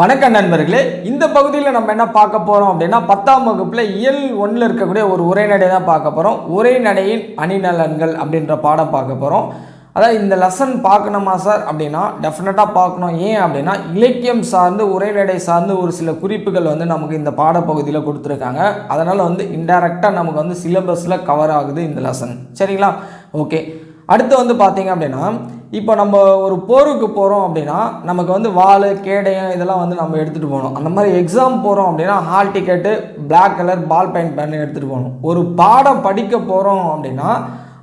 வணக்கம் நண்பர்களே. இந்த பகுதியில் நம்ம என்ன பார்க்க போகிறோம் அப்படின்னா பத்தாம் வகுப்பில் இயல் ஒன்றில் இருக்கக்கூடிய ஒரு உரைநடை தான் பார்க்க போகிறோம் உரைநடையின் அணிநலன்கள் அப்படின்ற பாடம் பார்க்க போகிறோம் அதாவது இந்த லெசன் பார்க்கணுமா சார் அப்படின்னா டெஃபினட்டாக பார்க்கணும். ஏன் அப்படின்னா இலக்கியம் சார்ந்து உரைநடை சார்ந்து ஒரு சில குறிப்புகள் வந்து நமக்கு இந்த பாடப்பகுதியில் கொடுத்துருக்காங்க. அதனால் வந்து இன்டைரக்டாக நமக்கு வந்து சிலபஸில் கவர் ஆகுது இந்த லெசன் சரிங்களா? ஓகே அடுத்து வந்து பார்த்தீங்க அப்படின்னா இப்போ நம்ம ஒரு போருக்கு போகிறோம் அப்படின்னா நமக்கு வந்து வாள் கேடயம் இதெல்லாம் வந்து நம்ம எடுத்துகிட்டு போகணும். அந்த மாதிரி எக்ஸாம் போகிறோம் அப்படின்னா hall ticket black colour ball point pen எடுத்துகிட்டு போகணும். ஒரு பாடம் படிக்க போகிறோம் அப்படின்னா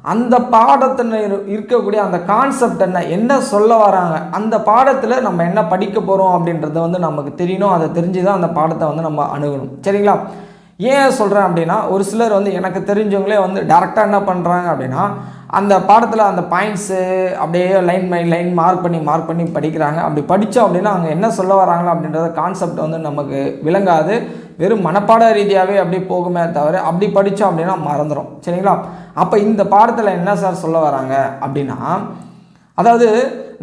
அந்த பாடத்தில் இரு- இருக்கக்கூடிய அந்த கான்செப்ட் என்ன என்ன சொல்ல வராங்க அந்த பாடத்தில் நம்ம என்ன படிக்க போகிறோம் அப்படின்றத வந்து நமக்கு தெரியணும். அதை தெரிஞ்சு தான் அந்த பாடத்தை வந்து நம்ம அணுகணும். சரிங்களா? ஏன் சொல்கிறேன் அப்படின்னா ஒரு சிலர் வந்து எனக்கு தெரிஞ்சவங்களே வந்து டேரெக்டாக என்ன பண்ணுறாங்க அப்படின்னா அந்த பாடத்தில் அந்த பாயிண்ட்ஸு அப்படியே லைன் பை லைன் மார்க் பண்ணி மார்க் பண்ணி படிக்கிறாங்க. அப்படி படித்தோம் அப்படின்னா அவங்க என்ன சொல்ல வராங்களோ அப்படின்றத கான்செப்ட் வந்து நமக்கு விளங்காது. வெறும் மனப்பாட ரீதியாகவே அப்படி போகுமே தவிர அப்படி படித்தோம் அப்படின்னா மறந்துடும் சரிங்களா? அப்போ இந்த பாடத்தில் என்ன சார் சொல்ல வராங்க அப்படின்னா அதாவது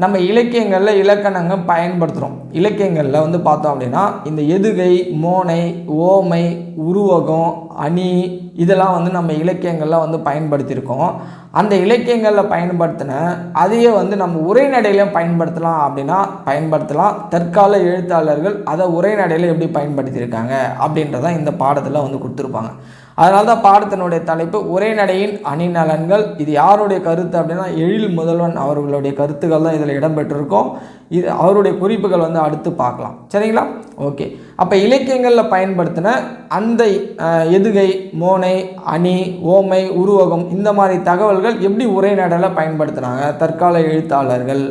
நம்ம இலக்கியங்களில் இலக்கணங்கள் பயன்படுத்துகிறோம் இலக்கியங்களில் வந்து பார்த்தோம் அப்படின்னா இந்த எதுகை மோனை ஓமை உருவகம் அணி இதெல்லாம் வந்து நம்ம இலக்கியங்களில் வந்து பயன்படுத்தியிருக்கோம். அந்த இலக்கியங்களில் பயன்படுத்தின அதையே வந்து நம்ம உரைநடையிலையும் பயன்படுத்தலாம் அப்படின்னா பயன்படுத்தலாம். தற்கால எழுத்தாளர்கள் அதை உரைநடையில் எப்படி பயன்படுத்தியிருக்காங்க அப்படின்றதான் இந்த பாடத்தில் வந்து கொடுத்துருப்பாங்க. அதனால தான் பாடத்தினுடைய தலைப்பு உரைநடையின் அணிநலன்கள். இது யாருடைய கருத்து அப்படின்னா எழில் முதல்வன் அவர்களுடைய கருத்துக்கள் தான் இதில் இடம்பெற்றிருக்கும். இது அவருடைய குறிப்புகள் வந்து அடுத்து பார்க்கலாம். சரிங்களா? ஓகே. அப்போ இலக்கியங்களில் பயன்படுத்தின அந்த எதுகை மோனை அணி ஓமை உருவகம் இந்த மாதிரி தகவல்கள் எப்படி உரைநடையில் பயன்படுத்துனாங்க தற்கால எழுத்தாளர்கள்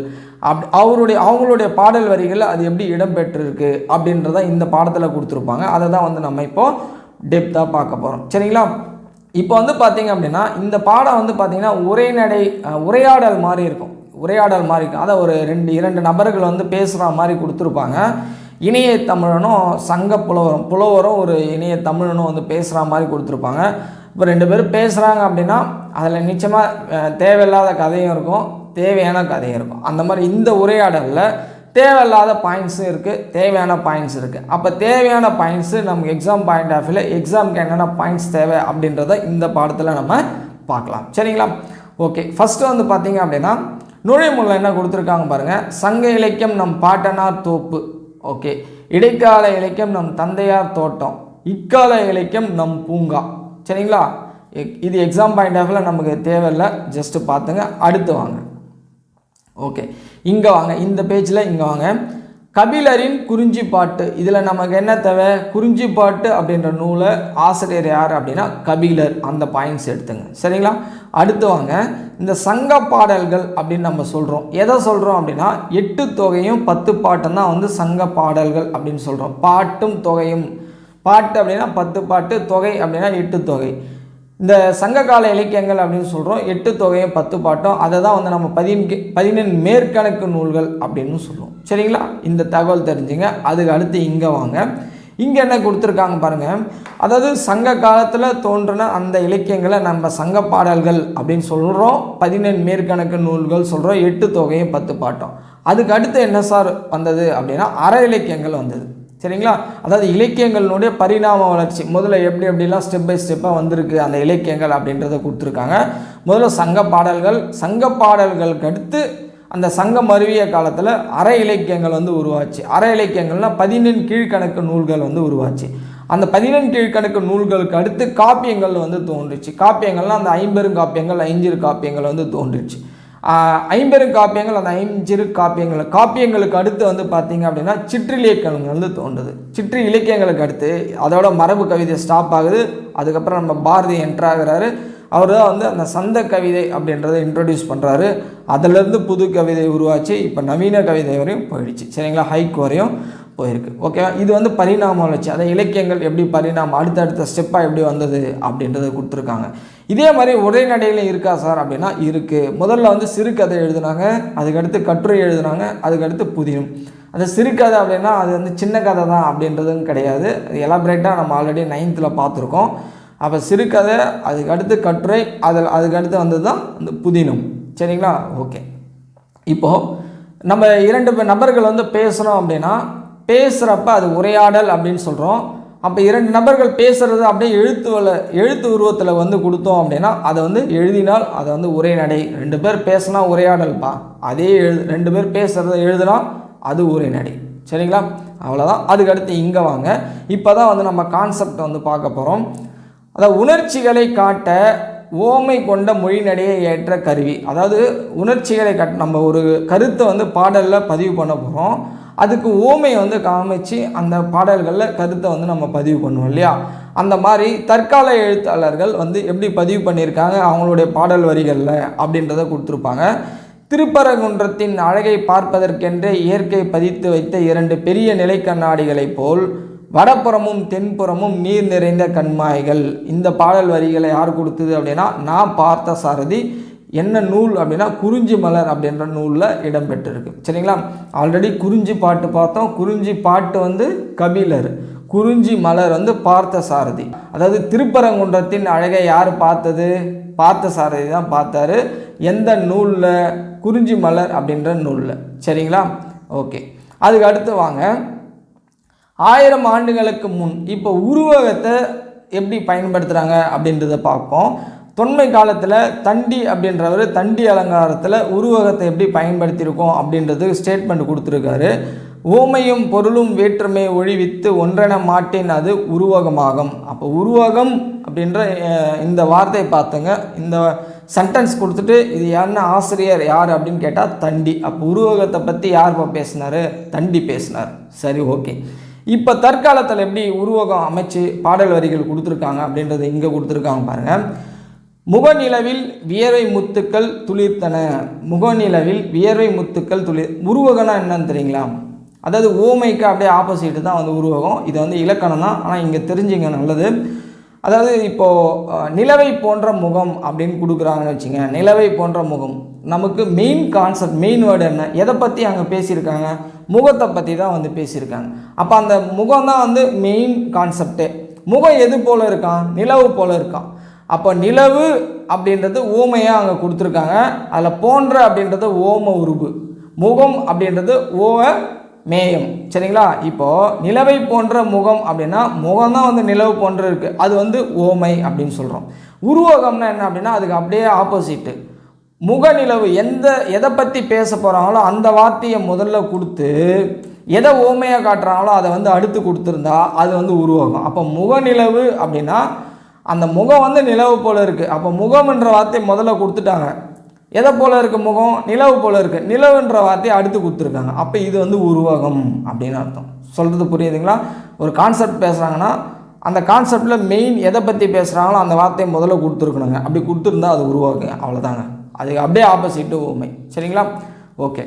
அப் அவருடைய அவங்களுடைய பாடல் வரிகளில் அது எப்படி இடம்பெற்றிருக்கு அப்படின்றத இந்த பாடத்தில் கொடுத்துருப்பாங்க. அதை தான் வந்து நம்ம இப்போது டெப்த்தாக பார்க்க போகிறோம் சரிங்களா? இப்போ வந்து பார்த்தீங்க அப்படின்னா இந்த பாடம் வந்து பார்த்தீங்கன்னா உரைநடை உரையாடல் மாதிரி இருக்கும். உரையாடல் மாதிரி இருக்கும். அதை ஒரு ரெண்டு இரண்டு நபர்கள் வந்து பேசுகிற மாதிரி கொடுத்துருப்பாங்க. இணைய தமிழனும் சங்க புலவரும் புலவரும் ஒரு இணைய தமிழனும் வந்து பேசுகிற மாதிரி கொடுத்துருப்பாங்க. இப்போ ரெண்டு பேரும் பேசுகிறாங்க அப்படின்னா அதில் நிச்சயமாக தேவையில்லாத கதையும் இருக்கும் தேவையான கதையும் இருக்கும். அந்த மாதிரி இந்த உரையாடலில் தேவையில்லாத பாயிண்ட்ஸும் இருக்குது தேவையான பாயிண்ட்ஸ் இருக்குது அப்போ தேவையான பாயிண்ட்ஸு நமக்கு எக்ஸாம் பாயிண்ட் ஆஃப் வியூவில் எக்ஸாமுக்கு என்னென்ன பாயிண்ட்ஸ் தேவை அப்படின்றத இந்த பாடத்தில் நம்ம பார்க்கலாம். சரிங்களா? ஓகே ஃபஸ்ட்டு வந்து பார்த்தீங்க அப்படின்னா நுழைமுள்ள என்ன கொடுத்துருக்காங்க பாருங்கள் சங்க இலக்கியம் நம் பாட்டனார் தோப்பு. ஓகே இடைக்கால இலக்கியம் நம் தந்தையார் தோட்டம். இக்கால இலக்கியம் நம் பூங்கா. சரிங்களா? இது எக்ஸாம் பாயிண்ட் ஆஃப் நமக்கு தேவையில்லை. ஜஸ்ட்டு பார்த்துங்க. அடுத்து வாங்க. ஓகே இங்கே வாங்க. இந்த பேஜில் இங்கே வாங்க. கபிலரின் குறிஞ்சி பாட்டு. இதில் நமக்கு என்ன தேவை? குறிஞ்சி பாட்டு அப்படின்ற நூலை ஆசிரியர் யார் அப்படின்னா கபிலர். அந்த பாயிண்ட்ஸ் எடுத்துங்க. சரிங்களா? அடுத்து வாங்க. இந்த சங்க பாடல்கள் அப்படின்னு நம்ம சொல்கிறோம் எதை சொல்கிறோம் அப்படின்னா எட்டு தொகையும் பத்து பாட்டும் தான் வந்து சங்க பாடல்கள் அப்படின்னு சொல்கிறோம் பாட்டும் தொகையும். பாட்டு அப்படின்னா பத்து பாட்டு தொகை அப்படின்னா எட்டு தொகை. இந்த சங்ககால இலக்கியங்கள் அப்படின்னு சொல்கிறோம் எட்டு தொகையும் பத்து பாட்டும். அதை தான் வந்து நம்ம பதினெண் பதினெண் மேற்கணக்கு நூல்கள் அப்படின்னு சொல்லுவோம் சரிங்களா? இந்த தகவல் தெரிஞ்சுங்க. அதுக்கு அடுத்து இங்கே வாங்க. இங்கே என்ன கொடுத்துருக்காங்க பாருங்கள் அதாவது சங்க காலத்தில் தோன்றின அந்த இலக்கியங்களை நம்ம சங்க பாடல்கள் அப்படின்னு சொல்கிறோம் பதினெண் மேற்கணக்கு நூல்கள் சொல்கிறோம் எட்டு தொகையும் பத்து பாட்டம். அதுக்கு அடுத்து என்ன சார் வந்தது அப்படின்னா அற இலக்கியங்கள் வந்தது. சரிங்களா? அதாவது இலக்கியங்களுடைய பரிணாம வளர்ச்சி. முதல்ல எப்படி எப்படிலாம் ஸ்டெப் பை ஸ்டெப்பாக வந்திருக்கு அந்த இலக்கியங்கள் அப்படின்றத கொடுத்துருக்காங்க. முதல்ல சங்க பாடல்கள் சங்க பாடல்களுக்கு அடுத்து அந்த சங்கம் மருவிய காலத்தில் அற இலக்கியங்கள் வந்து உருவாச்சு. அற இலக்கியங்கள்னால் பதினெண் கீழ்க்கணக்கு நூல்கள் வந்து உருவாச்சு. அந்த பதினெண் கீழ்கணக்கு நூல்களுக்கு அடுத்து காப்பியங்கள் வந்து தோன்றுச்சு. காப்பியங்கள்லாம் அந்த ஐம்பெரும் காப்பியங்கள் ஐஞ்சிறு காப்பியங்கள் வந்து தோன்றுச்சு. ஐம்பெரும் காப்பியங்கள் அந்த ஐஞ்சிறு காப்பியங்கள். காப்பியங்களுக்கு அடுத்து வந்து பார்த்தீங்க அப்படின்னா சிற்றிலக்கியங்கள் வந்து தோன்றுது. சிற்று இலக்கியங்களுக்கு அடுத்து அதோட மரபு கவிதை ஸ்டாப் ஆகுது. அதுக்கப்புறம் நம்ம பாரதி என்ட்ராகிறாரு அவர் தான் வந்து அந்த சந்த கவிதை அப்படின்றத இன்ட்ரடியூஸ் பண்ணுறாரு அதிலேருந்து புது கவிதை உருவாச்சு. இப்போ நவீன கவிதை வரையும் போயிடுச்சு. சரிங்களா? ஹைக் வரையும் போயிருக்கு. ஓகேவா இது வந்து பரிணாமம் வளர்ச்சி. அதை இலக்கியங்கள் எப்படி பரிணாமம் அடுத்தடுத்த ஸ்டெப்பாக எப்படி வந்தது அப்படின்றத கொடுத்துருக்காங்க. இதே மாதிரி உரைநடையில் இருக்கா சார் அப்படின்னா இருக்குது முதல்ல வந்து சிறுகதை எழுதுனாங்க அதுக்கடுத்து கட்டுரை எழுதுனாங்க அதுக்கடுத்து புதினம். அந்த சிறுகதை அப்படின்னா அது வந்து சின்ன கதை தான் அப்படின்றதும் கிடையாது. எலாபரேட்டாக நம்ம ஆல்ரெடி நைன்த்தில் பார்த்துருக்கோம். அப்போ சிறுகதை அதுக்கு அடுத்து கட்டுரை அதில் அதுக்கு அடுத்து வந்தது தான் இந்த புதினம். சரிங்களா? ஓகே. இப்போது நம்ம இரண்டு நபர்கள் வந்து பேசுகிறோம் அப்படின்னா பேசுகிறப்ப அது உரையாடல் அப்படின்னு சொல்கிறோம் அப்போ இரண்டு நபர்கள் பேசுகிறது அப்படியே எழுத்துவில் எழுத்து உருவத்தில் வந்து கொடுத்தோம் அப்படின்னா அதை வந்து எழுதினால் அதை வந்து உரைநடை ரெண்டு பேர் பேசினா உரையாடல்ப்பா அதே எழு ரெண்டு பேர் பேசுகிறத எழுதுனா அது உரைநடை சரிங்களா? அவ்வளோதான் அதுக்கடுத்து இங்கே வாங்க. இப்போ தான் வந்து நம்ம கான்செப்டை வந்து பார்க்க போகிறோம் அதாவது உணர்ச்சிகளை காட்ட ஓமை கொண்ட மொழிநடையை ஏற்ற கருவி. அதாவது உணர்ச்சிகளை கட் நம்ம ஒரு கருத்தை வந்து பாடலில் பதிவு பண்ண போகிறோம் அதுக்கு ஓமையை வந்து காமிச்சு அந்த பாடல்களில் கருத்தை வந்து நம்ம பதிவு பண்ணுவோம் இல்லையா? அந்த மாதிரி தற்கால எழுத்தாளர்கள் வந்து எப்படி பதிவு பண்ணியிருக்காங்க அவங்களுடைய பாடல் வரிகளில் அப்படின்றத கொடுத்துருப்பாங்க. திருப்பரங்குன்றத்தின் அழகை பார்ப்பதற்கென்றே இயற்கை பதித்து வைத்த இரண்டு பெரிய நிலை கண்ணாடிகளைப் போல் வடப்புறமும் தென்புறமும் நீர் நிறைந்த கண்மாய்கள். இந்த பாடல் வரிகளை யார் கொடுத்தது அப்படின்னா நான் பார்த்த சாரதி என்ன நூல் அப்படின்னா குறிஞ்சி மலர் அப்படின்ற நூலில் இடம்பெற்றிருக்கு சரிங்களா? ஆல்ரெடி குறிஞ்சி பாட்டு பார்த்தோம். குறிஞ்சி பாட்டு வந்து கபிலர். குறிஞ்சி மலர் வந்து பார்த்த சாரதி அதாவது திருப்பரங்குன்றத்தின் அழகை யார் பார்த்தது? பார்த்த சாரதி தான் பார்த்தாரு. எந்த நூலில்? குறிஞ்சி மலர் அப்படின்ற நூலில். சரிங்களா? ஓகே அதுக்கு அடுத்து வாங்க. ஆயிரம் ஆண்டுகளுக்கு முன் இப்போ உருவகத்தை எப்படி பயன்படுத்துகிறாங்க அப்படின்றத பார்ப்போம். தொன்மை காலத்தில் தண்டி அப்படின்றவர் தண்டி அலங்காரத்தில் உருவகத்தை எப்படி பயன்படுத்தியிருக்கோம் அப்படின்றது ஸ்டேட்மெண்ட் கொடுத்துருக்காரு. ஓமையும் பொருளும் வேற்றுமை ஒழிவித்து ஒன்றென மாட்டேன் அது உருவகமாகும். அப்போ உருவகம் அப்படின்ற இந்த வார்த்தையை பார்த்துங்க. இந்த சென்டென்ஸ் கொடுத்துட்டு இது என்ன ஆசிரியர் யார் அப்படின்னு கேட்டால் தண்டி. அப்போ உருவகத்தை பற்றி யார் இப்போ பேசினார்? தண்டி பேசினார். சரி ஓகே. இப்போ தற்காலத்தில் எப்படி உருவகம் அமைச்சு பாடல் வரிகள் கொடுத்துருக்காங்க அப்படின்றத இங்கே கொடுத்துருக்காங்க பாருங்கள் முகநிலவில் வியர்வை முத்துக்கள் துளிர்த்தன. முகநிலவில் வியர்வை முத்துக்கள் துளிர் உருவகம்னா என்னன்னு தெரியுங்களா? அதாவது ஓமைக்கு அப்படியே ஆப்போசிட் தான் வந்து உருவகம். இது வந்து இலக்கணம் தான். ஆனால் இங்கே தெரிஞ்சுங்க நல்லது. அதாவது இப்போது நிலவை போன்ற முகம் அப்படின்னு கொடுக்குறாங்கன்னு வச்சுங்க. நிலவை போன்ற முகம். நமக்கு மெயின் கான்செப்ட் மெயின் வேர்டு என்ன? எதை பற்றி அங்கே பேசியிருக்காங்க? முகத்தை பற்றி தான் வந்து பேசியிருக்காங்க. அப்போ அந்த முகம் தான் வந்து மெயின் கான்செப்டே முகம் எது போல் இருக்கான்? நிலவு போல் இருக்கான். அப்போ நிலவு அப்படின்றது ஓமையாக அங்கே கொடுத்துருக்காங்க. அதில் போன்ற அப்படின்றது ஓம உருபு. முகம் அப்படின்றது ஓவ மேயம். சரிங்களா? இப்போது நிலவை போன்ற முகம் அப்படின்னா முகம் தான் வந்து நிலவு போன்ற இருக்குது அது வந்து ஓமை அப்படின்னு சொல்கிறோம் உருவகம்னா என்ன அப்படின்னா அதுக்கு அப்படியே ஆப்போசிட்டு முகநிலவு எந்த எதை பற்றி பேச போகிறாங்களோ அந்த வார்த்தையை முதல்ல கொடுத்து எதை ஓமையாக காட்டுறாங்களோ அதை வந்து அடுத்து கொடுத்துருந்தா அது வந்து உருவகம். அப்போ முகநிலவு அப்படின்னா அந்த முகம் வந்து நிலவு போல் இருக்குது அப்போ முகம்ன்ற வார்த்தையை முதல்ல கொடுத்துட்டாங்க. எதை போல் இருக்க முகம்? நிலவு போல் இருக்குது நிலவுன்ற வார்த்தையை அடுத்து கொடுத்துருக்காங்க. அப்போ இது வந்து உருவகம் அப்படின்னு அர்த்தம். சொல்கிறது புரியுதுங்களா? ஒரு கான்செப்ட் பேசுகிறாங்கன்னா அந்த கான்செப்டில் மெயின் எதை பற்றி பேசுகிறாங்களோ அந்த வார்த்தையை முதல்ல கொடுத்துருக்கணுங்க. அப்படி கொடுத்துருந்தா அது உருவாக்குங்க அவ்வளோதாங்க அதுக்கு அப்படியே ஆப்போசிட்டு உண்மை. சரிங்களா? ஓகே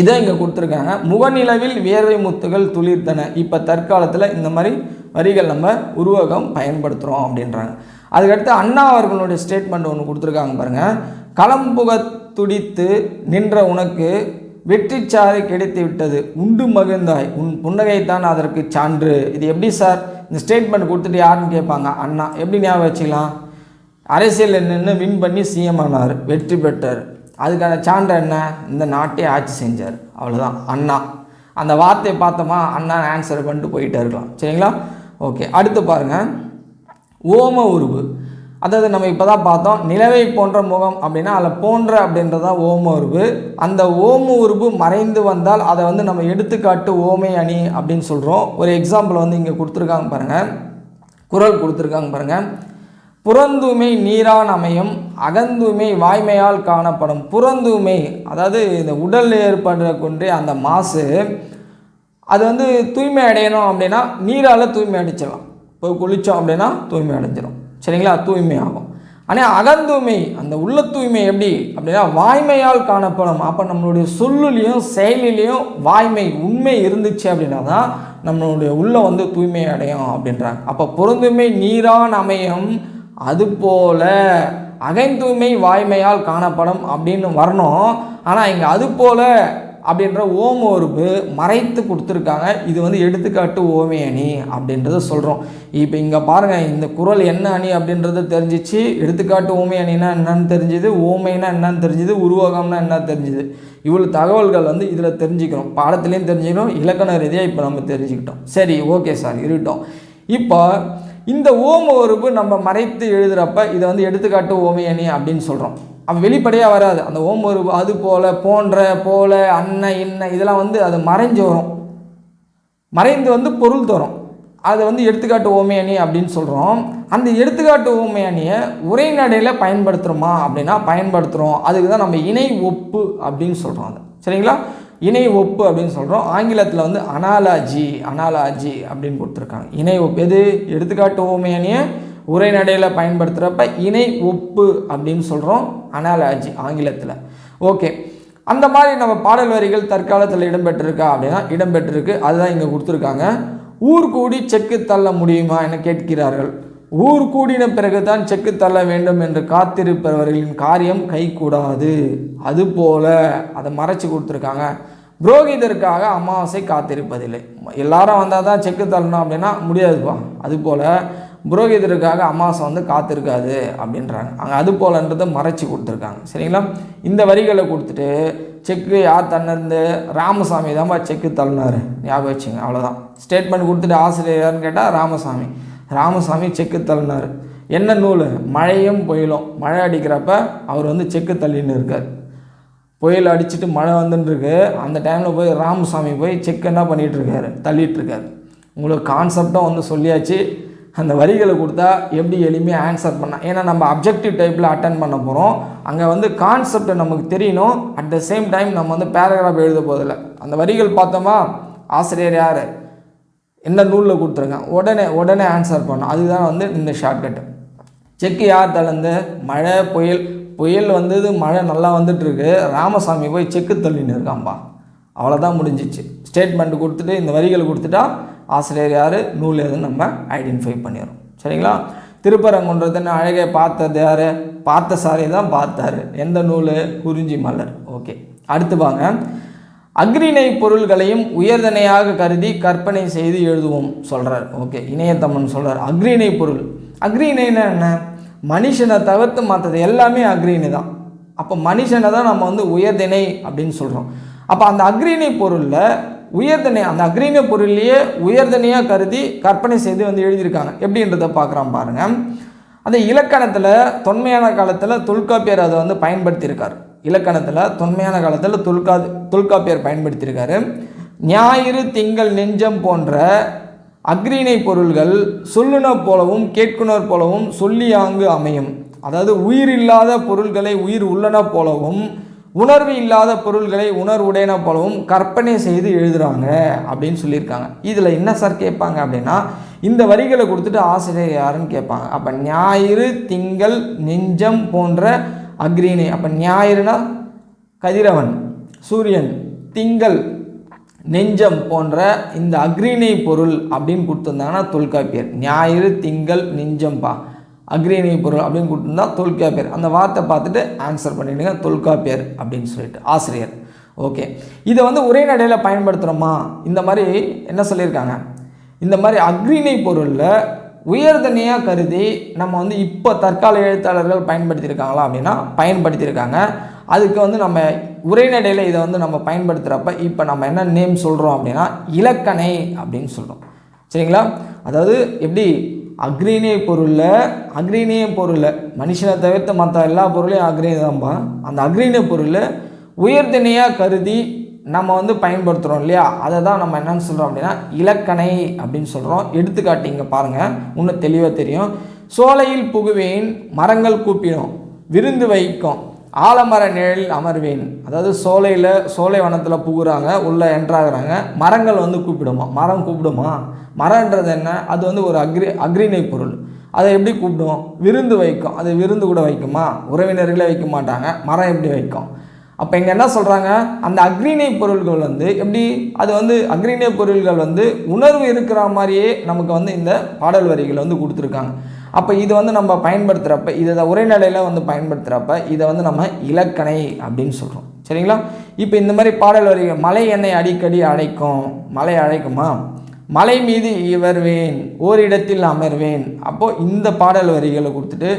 இதை இங்கே கொடுத்துருக்காங்க. முகநிலவில் வியர்வை முத்துகள் துளிர்த்தன. இப்போ தற்காலத்தில் இந்த மாதிரி வரிகள் நம்ம உருவகம் பயன்படுத்துகிறோம் அப்படின்றாங்க. அதுக்கடுத்து அண்ணா அவர்களுடைய ஸ்டேட்மெண்ட் ஒன்று கொடுத்துருக்காங்க பாருங்கள் களம்புக துடித்து நின்ற உனக்கு வெற்றிச்சாறு கிடைத்து விட்டது. உண்டு மகிழ்ந்தாய். உன் புன்னகைத்தான் அதற்கு சான்று. இது எப்படி சார்? இந்த ஸ்டேட்மெண்ட் கொடுத்துட்டு யாருன்னு கேட்பாங்க? அண்ணா. எப்படி ஞாபகம் வச்சுக்கலாம்? அரசியலில் நின்று வின் பண்ணி சிஎம் ஆனார். வெற்றி பெற்றார். அதுக்கான சான்று என்ன? இந்த நாட்டை ஆட்சி செஞ்சார். அவ்வளோதான் அண்ணா. அந்த வார்த்தையை பார்த்தோமா? அண்ணா ஆன்சர் பண்ணிட்டு போயிட்டே இருக்கலாம் சரிங்களா? ஓகே அடுத்து பாருங்கள் ஓம உருவு. அதாவது நம்ம இப்போ தான் பார்த்தோம் நிலவை போன்ற முகம் அப்படின்னா அதில் போன்ற அப்படின்றது தான் ஓம உருவு. அந்த ஓம உருவு மறைந்து வந்தால் அதை வந்து நம்ம எடுத்துக்காட்டு ஓமை அணி அப்படின்னு சொல்கிறோம் ஒரு எக்ஸாம்பிள் வந்து இங்கே கொடுத்துருக்காங்க பாருங்கள் குரல் கொடுத்துருக்காங்க பாருங்கள் புறந்தூமை நீரான் அமையும் அகந்தூமை வாய்மையால் காணப்படும். புறந்தூமை அதாவது இந்த உடல் ஏற்படுற ஏற்படக்கூடிய அந்த மாசு அது வந்து தூய்மை அடையணும் அப்படின்னா நீரால் தூய்மை அடிச்சிடலாம். போய் குளித்தோம் அப்படின்னா தூய்மை அடைஞ்சிடும் சரிங்களா? தூய்மை ஆகும். ஆனால் அகந்தூய்மை அந்த உள்ள தூய்மை எப்படி அப்படின்னா வாய்மையால் காணப்படும். அப்போ நம்மளுடைய சொல்லுலேயும் செயலிலையும் வாய்மை உண்மை இருந்துச்சு அப்படின்னா தான் நம்மளுடைய உள்ளே வந்து தூய்மை அடையும் அப்படின்றாங்க. அப்போ பொருந்துமை நீரான் அமையும். அதுபோல் அகைந்தூய்மை வாய்மையால் காணப்படும் அப்படின்னு வரணும். ஆனால் இங்கே அதுபோல் அப்படின்ற ஓம உறுப்பு மறைத்து கொடுத்துருக்காங்க. இது வந்து எடுத்துக்காட்டு ஓமை அணி அப்படின்றத சொல்கிறோம் இப்போ இங்கே பாருங்கள் இந்த குரல் என்ன அணி அப்படின்றத தெரிஞ்சிச்சு. எடுத்துக்காட்டு ஓமை அணினா என்னன்னு தெரிஞ்சுது ஓமைனா என்னன்னு தெரிஞ்சுது உருவகம்னா என்ன தெரிஞ்சுது. இவ்வளோ தகவல்கள் வந்து இதில் தெரிஞ்சுக்கிறோம். பாடத்துலேயும் தெரிஞ்சுக்கணும் இலக்கண ரீதியாக இப்போ நம்ம தெரிஞ்சுக்கிட்டோம். சரி ஓகே சார் இருக்கட்டும் இப்போ இந்த ஓம உறுப்பு நம்ம மறைத்து எழுதுகிறப்ப இதை வந்து எடுத்துக்காட்டு ஓமை அப்படின்னு சொல்கிறோம் அவன் வெளிப்படையாக வராது. அந்த ஓம் ஒரு அது போல் போன்ற போல அன்ன இன்ன இதெல்லாம் வந்து அது மறைஞ்சு வரும். மறைந்து வந்து பொருள் தரும். அதை வந்து எடுத்துக்காட்டு ஓமை அணி அப்படின்னு சொல்கிறோம் அந்த எடுத்துக்காட்டு ஓமை அணியை உரைநடையில் பயன்படுத்துகிறோமா அப்படின்னா பயன்படுத்துகிறோம் அதுக்கு தான் நம்ம இணை ஒப்பு அப்படின்னு சொல்கிறோம் அதை. சரிங்களா? இணை ஒப்பு அப்படின்னு சொல்கிறோம் ஆங்கிலத்தில் வந்து அனாலாஜி அனாலாஜி அப்படின்னு கொடுத்துருக்காங்க. இணை ஒப்பு. எது? எடுத்துக்காட்டு ஓமை அணியை உரைநடையில் பயன்படுத்துகிறப்ப இணை ஒப்பு அப்படின்னு சொல்கிறோம் அனாலஜி ஆங்கிலத்தில். ஓகே அந்த மாதிரி நம்ம பாடல் வரிகள் தற்காலத்தில் இடம்பெற்றிருக்கா அப்படின்னா இடம்பெற்றிருக்கு. அதுதான் இங்கே கொடுத்துருக்காங்க. ஊர் கூடி செக்கு தள்ள முடியுமா என கேட்கிறார்கள். ஊர் கூடின பிறகுதான் செக்கு தள்ள வேண்டும் என்று காத்திருப்பவர்களின் காரியம் கைகூடாது. அதுபோல அதை மறைச்சி கொடுத்துருக்காங்க. புரோகிதருக்காக அமாவாசை காத்திருப்பதில்லை. எல்லாரும் வந்தால் தான் செக்கு தள்ளணும் அப்படின்னா முடியாதுப்பா. அதுபோல் புரோகிதருக்காக அமாவாசை வந்து காத்திருக்காது அப்படின்றாங்க. அங்கே அது போலன்றதை மறைச்சி கொடுத்துருக்காங்க. சரிங்களா? இந்த வரிகளை கொடுத்துட்டு செக்கு யார் தன்னந்து? ராமசாமி தான்ப்பா செக்கு தள்ளினார். ஞாபகம் வச்சுங்க அவ்வளோதான் ஸ்டேட்மெண்ட் கொடுத்துட்டு ஆசிரியர் யாருன்னு கேட்டால் ராமசாமி. ராமசாமி செக்கு தள்ளினார். என்ன நூல்? மழையும் புயலும். மழை அடிக்கிறப்ப அவர் வந்து செக்கு தள்ளின்னு இருக்கார். புயல் அடிச்சுட்டு மழை வந்துட்டுருக்கு அந்த டைமில் போய் ராமசாமி போய் செக் என்ன பண்ணிகிட்ருக்காரு தள்ளிட்டுருக்காரு உங்களுக்கு கான்செப்டாக வந்து சொல்லியாச்சு. அந்த வரிகளை கொடுத்தா எப்படி எளிமையாக ஆன்சர் பண்ண ஏன்னா நம்ம அப்ஜெக்டிவ் டைப்பில் அட்டன் பண்ண போகிறோம் அங்கே வந்து கான்செப்டை நமக்கு தெரியணும். அட் த சேம் டைம் நம்ம வந்து பேராகிராஃப் எழுத போதில்லை அந்த வரிகள் பார்த்தோமா? ஆசிரியர் யார்? என்ன நூலில் கொடுத்துருங்க உடனே உடனே ஆன்சர் பண்ணும் அதுதான் வந்து இந்த ஷார்ட்கட்டு செக்கு யார் தளர்ந்து? மழை புயல். புயல் வந்தது மழை நல்லா வந்துட்டுருக்கு ராமசாமி போய் செக்கு தள்ளின்னு இருக்காம்பா. அவ்வளோதான் முடிஞ்சிச்சு. ஸ்டேட்மெண்ட் கொடுத்துட்டு இந்த வரிகள் கொடுத்துட்டா ஆசிரியர் யார்? நூல் எதுன்னு நம்ம ஐடென்டிஃபை பண்ணிடுறோம். சரிங்களா? திருப்பரங்குன்றதுன்னு அழகே பார்த்தது யார்? பார்த்த சாரி தான் பார்த்தாரு. எந்த நூல்? குறிஞ்சி மலர். ஓகே அடுத்து வாங்க. அக்ரிணை பொருள்களையும் உயர்தனையாக கருதி கற்பனை செய்து எழுதுவோம் சொல்கிறார் ஓகே இணையத்தம்மன் சொல்கிறார் அக்ரிணை பொருள். அக்ரிணைன்னா என்ன? மனுஷனை தவிர்த்து மற்றது எல்லாமே அக்ரிணை தான். அப்போ மனுஷனை தான் நம்ம வந்து உயர்திணை அப்படின்னு சொல்கிறோம் அப்போ அந்த அக்ரிணை பொருளில் உயர்தனை அந்த அக்ரிணை பொருள்லேயே உயர்தனையாக கருதி கற்பனை செய்து வந்து எழுதியிருக்காங்க. எப்படின்றத பார்க்குறோம் பாருங்கள் அந்த இலக்கணத்தில் தொன்மையான காலத்தில் தொல்காப்பியர் அதை வந்து பயன்படுத்தியிருக்கார். இலக்கணத்தில் தொன்மையான காலத்தில் தொல்கா தொல்காப்பியர் பயன்படுத்தியிருக்காரு. ஞாயிறு திங்கள் நெஞ்சம் போன்ற அக்ரிணை பொருள்கள் சொல்லுனர் போலவும் கேட்குனர் போலவும் சொல்லியாங்கு அமையும். அதாவது உயிர் இல்லாத பொருள்களை உயிர் உள்ளன போலவும் உணர்வு இல்லாத பொருள்களை உணர்வுடையன போலவும் கற்பனை செய்து எழுதுகிறாங்க அப்படின்னு சொல்லியிருக்காங்க. இதில் என்ன சார் கேட்பாங்க அப்படின்னா இந்த வரிகளை கொடுத்துட்டு ஆசிரியர் யாருன்னு கேட்பாங்க. அப்போ ஞாயிறு திங்கள் நெஞ்சம் போன்ற அக்ரிணை. அப்போ ஞாயிறுனா கதிரவன் சூரியன் திங்கள் நெஞ்சம் போன்ற இந்த அக்ரிணை பொருள் அப்படின்னு கொடுத்துருந்தாங்கன்னா தொல்காப்பியர். ஞாயிறு திங்கள் நெஞ்சம்பா. அக்ரேனிய பொருள் அப்படின்னு கொடுத்துருந்தா தொல்காப்பியர். அந்த வார்த்தை பார்த்துட்டு ஆன்சர் பண்ணிடுங்க தொல்காப்பியர் அப்படின்னு சொல்லிட்டு ஆசிரியர். ஓகே இதை வந்து உரைநடையில் பயன்படுத்துகிறோமா இந்த மாதிரி என்ன சொல்லியிருக்காங்க? இந்த மாதிரி அக்ரிணை பொருளில் உயர்தனையாக கருதி நம்ம வந்து இப்போ தற்கால எழுத்தாளர்கள் பயன்படுத்தியிருக்காங்களா அப்படின்னா பயன்படுத்தியிருக்காங்க. அதுக்கு வந்து நம்ம உரைநடையில் இதை வந்து நம்ம பயன்படுத்துகிறப்ப இப்போ நம்ம என்ன நேம் சொல்கிறோம் அப்படின்னா இலக்கணை அப்படின்னு சொல்கிறோம் சரிங்களா? அதாவது எப்படி? அக்ரிணிய பொருளில் அக்ரிணிய பொருளில் மனுஷனை தவிர்த்து மற்ற எல்லா பொருளையும் அக்ரிணி தான்ப்பா அந்த அக்ரிணிய பொருளில் உயர்தினையாக கருதி நம்ம வந்து பயன்படுத்துகிறோம் இல்லையா? அதை தான் நம்ம என்னென்னு சொல்கிறோம் அப்படின்னா இலக்கணை அப்படின்னு சொல்கிறோம் எடுத்துக்காட்டு இங்கே பாருங்கள் இன்னும் தெளிவாக தெரியும். சோலையில் புகுவேன் மரங்கள் கூப்பிடும் விருந்து வைக்கும். ஆலமர நிழலில் அமர்வேன். அதாவது சோலையில் சோலை வனத்தில் புகுறாங்க உள்ளே என்ட்ராகிறாங்க மரங்கள் வந்து கூப்பிடுமா? மரம் கூப்பிடுமா? மரன்றது என்ன? அது வந்து ஒரு அக்ரி அக்ரிணை பொருள். அதை எப்படி கூப்பிடும் விருந்து வைக்கும். அது விருந்து கூட வைக்குமா? உறவினர்களே வைக்க மாட்டாங்க. மரம் எப்படி வைக்கும்? அப்போ இங்கே என்ன சொல்கிறாங்க அந்த அக்ரிணை பொருள்கள் வந்து எப்படி? அது வந்து அக்ரிணை பொருள்கள் வந்து உணர்வு இருக்கிற மாதிரியே நமக்கு வந்து இந்த பாடல் வரிகள் வந்து கொடுத்துருக்காங்க. அப்போ இது வந்து நம்ம பயன்படுத்துகிறப்ப இதை உரைநடையில் வந்து பயன்படுத்துகிறப்ப இதை வந்து நம்ம இலக்கணை அப்படின்னு சொல்கிறோம் சரிங்களா? இப்போ இந்த மாதிரி பாடல் வரிகள் மலை என்னை அடிக்கடி அழைக்கும். மலை அழைக்குமா? மலை மீது இவர்வேன் ஓரிடத்தில் அமர்வேன். அப்போது இந்த பாடல் வரிகளை கொடுத்துட்டு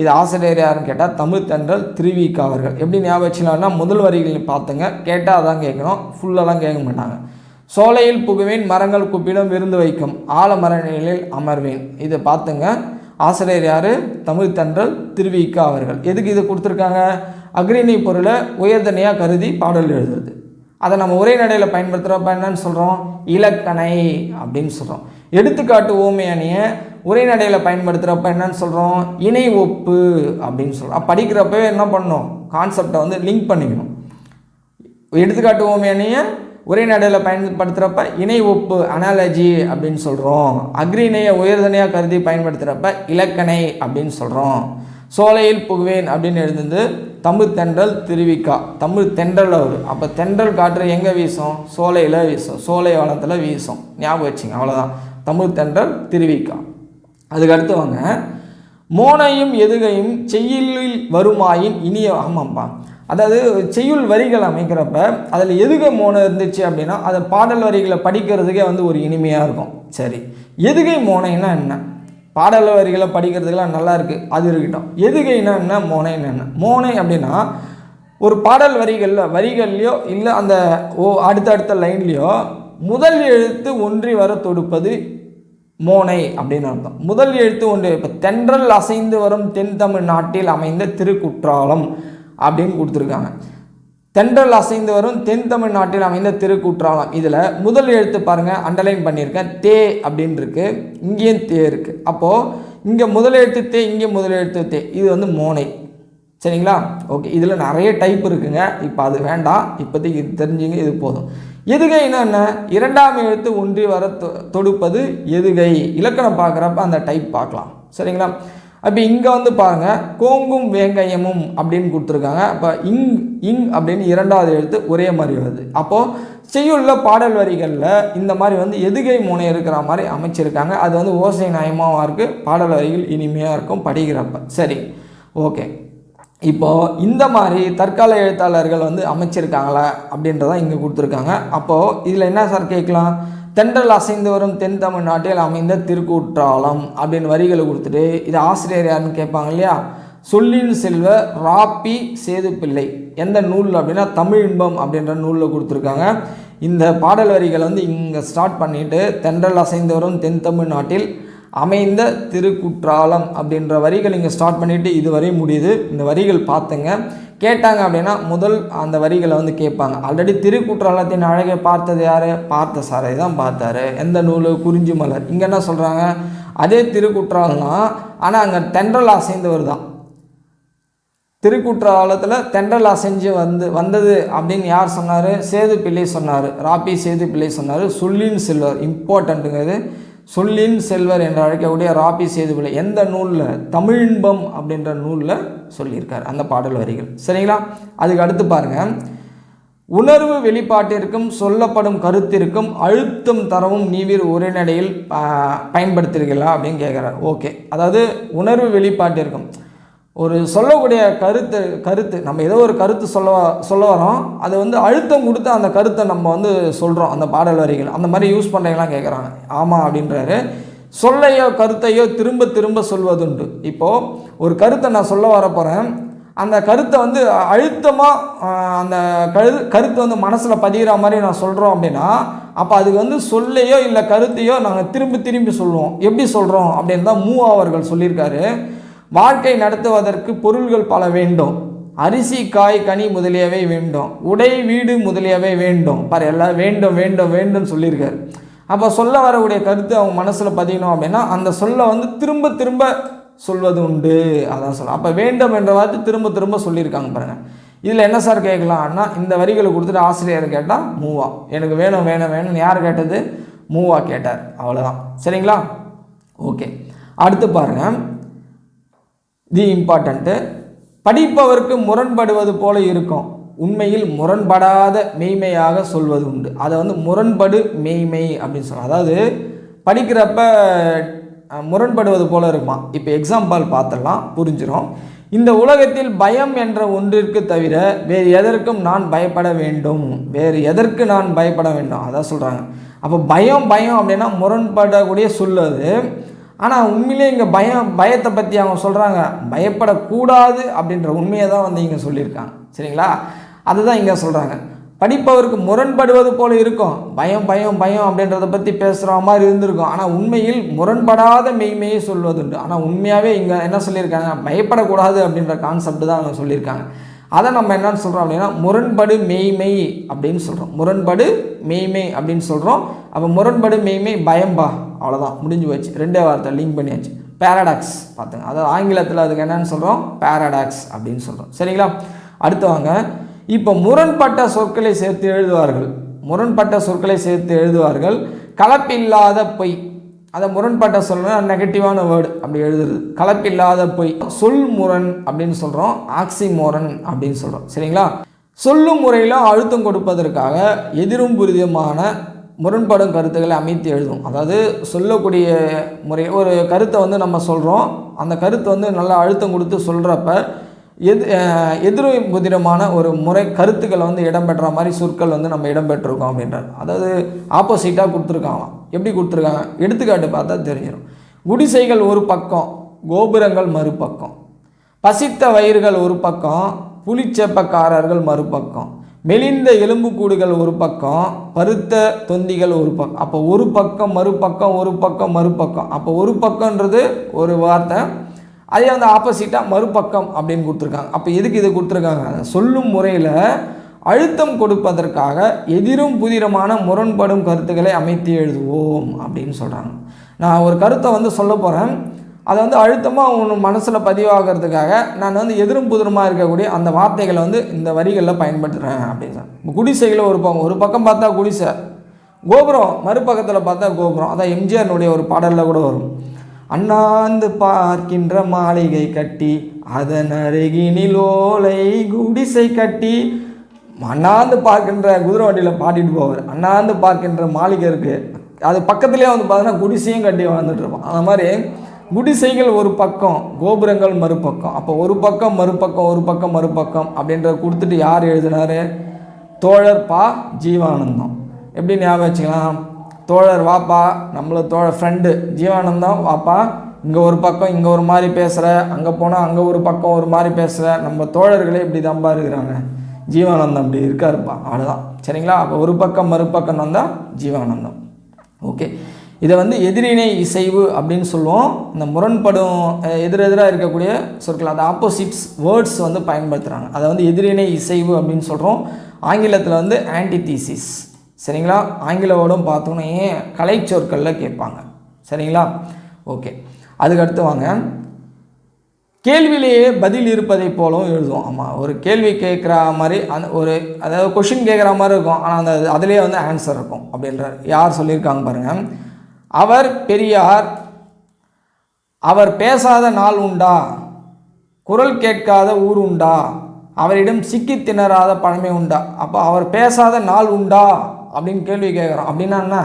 இது ஆசிரியர் யாருன்னு கேட்டால் தமிழ் தென்றல் திருவிக்கா அவர்கள். எப்படி ஞாபகம் வச்சுக்கலாம்னா முதல் வரிகள் பார்த்துங்க கேட்டால் அதான் கேட்கணும். ஃபுல்லெல்லாம் கேட்க மாட்டாங்க. சோலையில் புகுவேன் மரங்கள் குப்பிடம் விருந்து வைக்கும். ஆலமர நிழலில் அமர்வேன். இதை பார்த்துங்க ஆசிரியர் யார்? தமிழ் தன்றல் திருவிக்கா அவர்கள். எதுக்கு இது கொடுத்துருக்காங்க? அக்ரிணி பொருளை உயர்தனையாக கருதி பாடல் எழுதுறது. அதை நம்ம உரைநடையில் பயன்படுத்துகிறப்ப என்னன்னு சொல்கிறோம் இலக்கணை அப்படின்னு சொல்கிறோம் எடுத்துக்காட்டு ஓமை அணியை உரைநடையில் பயன்படுத்துகிறப்ப என்னன்னு சொல்கிறோம் இணை ஒப்பு அப்படின்னு சொல்கிறோம் படிக்கிறப்பவே என்ன பண்ணணும்? கான்செப்டை வந்து லிங்க் பண்ணிக்கணும். எடுத்துக்காட்டு ஓமை அணியை உரைநடையில் பயன்படுத்துகிறப்ப இணை ஒப்பு அனாலஜி அப்படின்னு சொல்கிறோம் அக்ரிணையை உயர்தனையாக கருதி பயன்படுத்துகிறப்ப இலக்கணை அப்படின்னு சொல்கிறோம் சோலையில் புகுவேன் அப்படின்னு எழுந்தது தமிழ் தென்றல் திருவிக்கா. தமிழ் தென்றல் அவர். அப்போ தென்றல் காற்று எங்கே வீசும்? சோலையில் வீசும். சோலை வளத்தில் வீசும். ஞாபகம் வச்சுங்க அவ்வளோதான் தமிழ் தென்றல் திருவிக்கா. அதுக்கடுத்து வாங்க. மோனையும் எதுகையும் செய்யலில் வருமாயின் இனிய ஆமாம்ப்பா அதாவது செய்யுள் வரிகள் அமைக்கிறப்ப அதில் எதுகை மோனை இருந்துச்சு அப்படின்னா அதை பாடல் வரிகளை படிக்கிறதுக்கே வந்து ஒரு இனிமையாக இருக்கும். சரி. எதுகை மோனைன்னா என்ன? பாடல் வரிகளை படிக்கிறதுக்கெல்லாம் நல்லா இருக்குது அது இருக்கட்டும். எதுகைனா என்ன? மோனைன்னு என்ன? மோனை அப்படின்னா ஒரு பாடல் வரிகளில் வரிகள்லையோ இல்லை அந்த ஓ அடுத்தடுத்த லைன்லேயோ முதல் எழுத்து ஒன்றி வர தொடுப்பது மோனை அப்படின்னு அர்த்தம். முதல் எழுத்து ஒன்று இப்போ தென்றல் அசைந்து வரும் தென் தமிழ் நாட்டில் அமைந்த திருக்குற்றாலம். அப்படின்னு கொடுத்துருக்காங்க. தென்றல் அசைந்து வரும் தென் தமிழ்நாட்டில் அமைந்த திருக்குற்றாலம். இதில் முதல் எழுத்து பாருங்கள் அண்டர்லைன் பண்ணியிருக்கேன். தே அப்படின்னு இருக்கு இங்கேயும் தே இருக்குது அப்போது இங்கே முதல் எழுத்து தே இங்கே முதல் எழுத்து தே. இது வந்து மோனை. சரிங்களா? ஓகே இதில் நிறைய டைப் இருக்குங்க. இப்போ அது வேண்டாம். இப்போதைக்கு இது தெரிஞ்சுங்க இது போதும். எதுகை என்னென்ன? இரண்டாம் எழுத்து ஒன்றி வர தொ- தொடுப்பது எதுகை? இலக்கணம் பார்க்குறப்ப அந்த டைப் பார்க்கலாம். சரிங்களா? அப்போ இங்கே வந்து பாருங்கள் கோங்கும் வேங்கையமும் அப்படின்னு கொடுத்துருக்காங்க. அப்போ இங் இங் அப்படின்னு இரண்டாவது எழுத்து ஒரே மாதிரி வருது. அப்போது செய்யுள்ள பாடல் வரிகளில் இந்த மாதிரி வந்து எதுகை முனை இருக்கிற மாதிரி அமைச்சிருக்காங்க. அது வந்து ஓசை நயமாகவும் இருக்குது பாடல் வரிகள் இனிமையாக இருக்கும். படிக்கிறப்ப. சரி. ஓகே. இப்போது இந்த மாதிரி தற்கால எழுத்தாளர்கள் வந்து அமைச்சிருக்காங்களா அப்படின்றதான் இங்கே கொடுத்துருக்காங்க. அப்போது இதில் என்ன சார் கேட்கலாம்? தென்றல் அசைந்து வரும் தென் தமிழ்நாட்டில் அமைந்த திருக்கூற்றாலம் அப்படின்னு வரிகளை கொடுத்துட்டு இது ஆசிரியர் யாருன்னு கேட்பாங்க இல்லையா? சொல்லின் செல்வ ராப்பி சேது பிள்ளை எந்த நூல் அப்படின்னா தமிழ் இன்பம் அப்படின்ற நூலில் கொடுத்துருக்காங்க. இந்த பாடல் வரிகளை வந்து இங்கே ஸ்டார்ட் பண்ணிவிட்டு தென்றல் அசைந்து வரும் தென் தமிழ்நாட்டில் அமைந்த திருக்குற்றாலம் அப்படின்ற வரிகள் இங்கே ஸ்டார்ட் பண்ணிவிட்டு இது முடியுது. இந்த வரிகள் பார்த்துங்க. கேட்டாங்க அப்படின்னா முதல் அந்த வரிகளை வந்து கேட்பாங்க. ஆல்ரெடி திருக்குற்றாலத்தின் அழகை பார்த்தது யார்? பார்த்த சாரை தான் பார்த்தாரு. எந்த நூல்? குறிஞ்சி மலர். இங்கே என்ன சொல்கிறாங்க அதே திருக்குற்றாலம்னா ஆனால் அங்கே தென்றல் அசைந்தவர் தான். திருக்குற்றாலத்தில் தென்றல் அசைஞ்சு வந்து வந்தது அப்படின்னு யார் சொன்னார்? சேது பிள்ளை சொன்னார். ராப்பி சேது பிள்ளை சொன்னார். சொல்லின் செல்வர். இம்பார்ட்டண்ட்டுங்கிறது சொல்லின் செல்வர் என்று அழைக்கக்கூடிய ராப்பி சேதுபிள்ளை எந்த நூலில்? தமிழின்பம் அப்படின்ற நூலில் சொல்லியிருக்கார் அந்த பாடல் வரிகள். சரிங்களா? அதுக்கு அடுத்து பாருங்கள் உணர்வு வெளிப்பாட்டிற்கும் சொல்லப்படும் கருத்திற்கும் அழுத்தம் தரவும் நீவிர் உரைநடையில் பயன்படுத்துகிறீர்களா அப்படின்னு கேட்குறாரு ஓகே. அதாவது உணர்வு வெளிப்பாட்டிற்கும் ஒரு சொல்லக்கூடிய கருத்து கருத்து நம்ம ஏதோ ஒரு கருத்து சொல்ல சொல்ல வரோம் அது வந்து அழுத்தம் கொடுத்து அந்த கருத்தை நம்ம வந்து சொல்கிறோம் அந்த பாடல் வரிகள் அந்த மாதிரி யூஸ் பண்ணுறீங்களாம் கேட்குறாங்க ஆமாம் அப்படின்றாரு. சொல்லையோ கருத்தையோ திரும்ப திரும்ப சொல்வதுண்டு. இப்போது ஒரு கருத்தை நான் சொல்ல வர போகிறேன் அந்த கருத்தை வந்து அழுத்தமாக அந்த கரு கருத்து வந்து மனசில் பதிகிற மாதிரி நான் சொல்கிறோம் அப்படின்னா அப்போ அதுக்கு வந்து சொல்லையோ இல்லை கருத்தையோ நாங்கள் திரும்பி திரும்பி சொல்லுவோம். எப்படி சொல்கிறோம் அப்படின்னு தான் மூ அவர்கள் சொல்லியிருக்காரு. வாழ்க்கை நடத்துவதற்கு பொருள்கள் பல வேண்டும். அரிசி காய் கனி முதலியவை வேண்டும். உடை வீடு முதலியவை வேண்டும். பாரு எல்லாம் வேண்டும் வேண்டும் வேண்டும் சொல்லியிருக்காரு. அப்போ சொல்ல வரக்கூடிய கருத்து அவங்க மனசில் பதியணும் அப்படின்னா அந்த சொல்லை வந்து திரும்ப திரும்ப சொல்வது உண்டு. அதான் சொல்ல அப்போ வேண்டும் என்ற வார்த்தை திரும்ப திரும்ப சொல்லியிருக்காங்க பாருங்கள் இதில் என்ன சார் கேட்கலாம்னா இந்த வரிகளை கொடுத்துட்டு ஆசிரியர் கேட்டால் மூவா. எனக்கு வேணும் வேணும் வேணும்னு யார் கேட்டது? மூவா கேட்டார். அவ்வளோதான் சரிங்களா? ஓகே. அடுத்து பாருங்கள் தி இம்பார்ட்டண்ட்டு படிப்பவருக்கு முரண்படுவது போல இருக்கும். உண்மையில் முரண்படாத மெய்மையாக சொல்வது உண்டு. அதை வந்து முரண்படு மெய்மை அப்படின்னு சொல்லலாம் அதாவது படிக்கிறப்ப முரண்படுவது போல இருக்குமா? இப்போ எக்ஸாம்பிள் பார்த்துடலாம். புரிஞ்சிடும் இந்த உலகத்தில் பயம் என்ற ஒன்றிற்கு தவிர வேறு எதற்கும் நான் பயப்பட வேண்டும். வேறு எதற்கு நான் பயப்பட வேண்டும்? அதான் சொல்கிறாங்க அப்போ பயம் பயம் அப்படின்னா முரண்படக்கூடிய சொல் அது ஆனால் உண்மையிலே இங்கே பயம் பயத்தை பற்றி அவங்க சொல்கிறாங்க பயப்படக்கூடாது அப்படின்ற உண்மையை தான் வந்து இங்கே சொல்லியிருக்காங்க. சரிங்களா? அதுதான் இங்கே சொல்கிறாங்க படிப்பவருக்கு முரண்படுவது போல இருக்கும். பயம் பயம் பயம் அப்படின்றத பற்றி பேசுகிற மாதிரி இருந்திருக்கும். ஆனால் உண்மையில் முரண்படாத மெய்மையை சொல்வதுண்டு. ஆனால் உண்மையாகவே இங்கே என்ன சொல்லியிருக்காங்க? பயப்படக்கூடாது அப்படின்ற கான்செப்ட் தான் அவங்க சொல்லியிருக்காங்க. அதை நம்ம என்னன்னு சொல்கிறோம் அப்படின்னா முரண்படு மெய்மை அப்படின்னு சொல்கிறோம் முரண்படு மெய்மை அப்படின்னு சொல்கிறோம் அப்போ முரண்படு மெய்மை பயம்பா. அவ்வளோதான் முடிஞ்சு போச்சு. ரெண்டே வார்த்தை லிங்க் பண்ணியாச்சு. பேரடாக்ஸ் பார்த்துங்க அதாவது ஆங்கிலத்தில் அதுக்கு என்னன்னு சொல்கிறோம் பேரடாக்ஸ் அப்படின்னு சொல்கிறோம் சரிங்களா? அடுத்து வாங்க. இப்போ முரண்பட்ட சொற்களை சேர்த்து எழுதுவார்கள். முரண்பட்ட சொற்களை சேர்த்து எழுதுவார்கள். கலப்பில்லாத பொய். அதை முரண்பட்ட சொல்னா நெகட்டிவான வேர்டு அப்படி எழுதுறது. கலப்பில்லாத பொய். சொல் முரண் அப்படின்னு சொல்கிறோம் ஆக்சிமோரன் அப்படின்னு சொல்கிறோம் சரிங்களா? சொல்லும் முறையில் அழுத்தம் கொடுப்பதற்காக எதிரும் புரிதமான முரண்படும் கருத்துக்களை அமைத்து எழுதும். அதாவது சொல்லக்கூடிய முறை ஒரு கருத்தை வந்து நம்ம சொல்கிறோம் அந்த கருத்தை வந்து நல்லா அழுத்தம் கொடுத்து சொல்கிறப்ப எது அஹ் முதிரமான ஒரு முறை கருத்துக்களை வந்து இடம்பெற்ற மாதிரி சொற்கள் வந்து நம்ம இடம்பெற்றிருக்கோம் அப்படின்றார். அதாவது ஆப்போசிட்டாக கொடுத்துருக்காங்களாம். எப்படி கொடுத்துருக்காங்க? எடுத்துக்காட்டு பார்த்தா தெரிஞ்சிடும் குடிசைகள் ஒரு பக்கம் கோபுரங்கள் மறுபக்கம். பசித்த வயிறுகள் ஒரு பக்கம் புலிச்சேப்பக்காரர்கள் மறுபக்கம். மெலிந்த எலும்புக்கூடுகள் ஒரு பக்கம் பருத்த தொந்திகள் ஒரு பக்கம். அப்போ ஒரு பக்கம் மறுபக்கம் ஒரு பக்கம் மறுபக்கம். அப்போ ஒரு பக்கம்ன்றது ஒரு வார்த்தை. அதே வந்து ஆப்போசிட்டாக மறுபக்கம் அப்படின்னு கொடுத்துருக்காங்க. அப்போ எதுக்கு இது கொடுத்துருக்காங்க? சொல்லும் முறையில் அழுத்தம் கொடுப்பதற்காக எதிரும் புதிரமான முரண்படும் கருத்துக்களை அமைத்து எழுதுவோம் அப்படின்னு சொல்கிறாங்க நான் ஒரு கருத்தை வந்து சொல்ல போகிறேன் அதை வந்து அழுத்தமாக ஒன்று மனசில் பதிவாகிறதுக்காக நான் வந்து எதிரும் புதிரமாக இருக்கக்கூடிய அந்த வார்த்தைகளை வந்து இந்த வரிகளில் பயன்படுத்துகிறேன் அப்படின்னு சொன்னேன். குடிசைகளை ஒரு பக்கம் ஒரு பக்கம் பார்த்தா குடிசை கோபுரம் மறுபக்கத்தில் பார்த்தா கோபுரம். அதான் எம்ஜிஆர்னுடைய ஒரு பாடலில் கூட வரும். அண்ணாந்து பார்க்கின்ற மாளிகை கட்டி அதன் அருகினில் ஓலை குடிசை கட்டி அண்ணாந்து பார்க்கின்ற குதிரை வண்டியில் பாட்டிட்டு போவார். அண்ணாந்து பார்க்கின்ற மாளிகை இருக்குது அது பக்கத்துலேயே வந்து பார்த்தோன்னா குடிசையும் கட்டி வாழ்ந்துட்டு இருப்போம் அந்த மாதிரி குடிசைகள் ஒரு பக்கம் கோபுரங்கள் மறுபக்கம். அப்போ ஒரு பக்கம் மறுபக்கம் ஒரு பக்கம் மறுபக்கம் அப்படின்றத கொடுத்துட்டு யார் எழுதினாரு? தோழர் பா ஜீவானந்தம். எப்படி ஞாபகம் வச்சுக்கலாம்? தோழர் வாப்பா நம்மள தோழர் ஃப்ரெண்டு ஜீவானந்தம் வாப்பா இங்கே ஒரு பக்கம் இங்கே ஒரு மாதிரி பேசுகிற அங்கே போனால் அங்கே ஒரு பக்கம் ஒரு மாதிரி பேசுகிற நம்ம தோழர்களே இப்படி தம்பா இருக்கிறாங்க. ஜீவானந்தம் அப்படி இருக்காருப்பா அவ்வளோதான் சரிங்களா? அப்போ ஒரு பக்கம் மறுபக்கம் வந்தால் ஜீவானந்தம். ஓகே. இதை வந்து எதிரிணை இசைவு அப்படின்னு சொல்லுவோம். இந்த முரண்படும் எதிரெதிராக இருக்கக்கூடிய சொற்கள் அந்த ஆப்போசிட்ஸ் வேர்ட்ஸ் வந்து பயன்படுத்துகிறாங்க அதை வந்து எதிரிணை இசைவு அப்படின்னு சொல்கிறோம் ஆங்கிலத்தில் வந்து ஆன்டிதீசிஸ் சரிங்களா? ஆங்கிலவோடும் பார்த்தோன்னே கலை சொற்களில் கேட்பாங்க. சரிங்களா? ஓகே. அதுக்கடுத்து வாங்க. கேள்வியிலேயே பதில் இருப்பதை போலவும் எழுதுவோம். ஆமாம் ஒரு கேள்வி கேட்குற மாதிரி அந்த ஒரு அதாவது கொஷின் கேட்குற மாதிரி இருக்கும். ஆனால் அந்த அதுலேயே வந்து ஆன்சர் இருக்கும் அப்படின்ற யார் சொல்லியிருக்காங்க பாருங்கள் அவர் பெரியார் அவர் பேசாத நாள் உண்டா? குரல் கேட்காத ஊர் உண்டா? அவரிடம் சிக்கி திணறாத பழமை உண்டா? அப்போ அவர் பேசாத நாள் உண்டா? அப்படின்னு கேள்வி கேட்குறோம் அப்படின்னா என்ன?